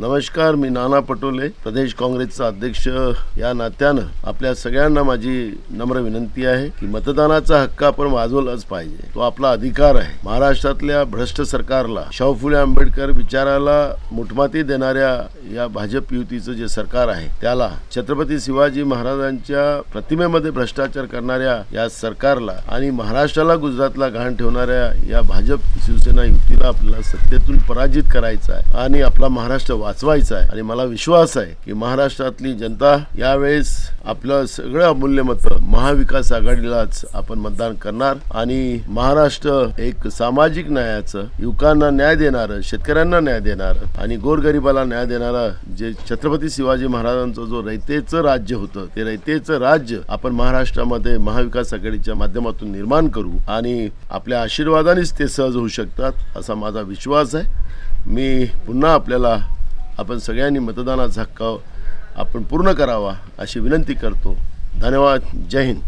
नमस्कार मी नाना पटोले प्रदेश काँग्रेसचा अध्यक्ष. या नात्यानं आपल्या सगळ्यांना माझी नम्र विनंती आहे की मतदानाचा हक्क आपण वाजवलाच पाहिजे. तो आपला अधिकार आहे. महाराष्ट्रातल्या भ्रष्ट सरकारला शाहू फुले आंबेडकर विचाराला मुठमाती देणाऱ्या या भाजप युतीचं जे सरकार आहे त्याला छत्रपती शिवाजी महाराजांच्या प्रतिमेमध्ये भ्रष्टाचार करणाऱ्या या सरकारला आणि महाराष्ट्राला गुजरातला घाण ठेवणाऱ्या या भाजप शिवसेना युतीला आपल्याला सत्तेतून पराजित करायचं आहे आणि आपला महाराष्ट्र वाचवायचा आहे आणि मला विश्वास आहे की महाराष्ट्रातली जनता यावेळेस आपलं सगळं अमूल्य महाविकास आघाडीलाच आपण मतदान करणार आणि महाराष्ट्र एक सामाजिक न्यायाचं युवकांना न्याय देणारं शेतकऱ्यांना न्याय देणारं आणि गोरगरिबाला न्याय देणारं जे छत्रपती शिवाजी महाराजांचं जो रयतेचं राज्य होतं ते रयतेचं राज्य आपण महाराष्ट्रामध्ये महाविकास आघाडीच्या माध्यमातून निर्माण करू आणि आपल्या आशीर्वादानेच ते सहज होऊ शकतात असा माझा विश्वास आहे मी पुन्हा आपल्याला आपण सगळ्यांनी मतदानाचा हक्क आपण पूर्ण करावा अशी विनंती करतो. धन्यवाद. जय हिंद.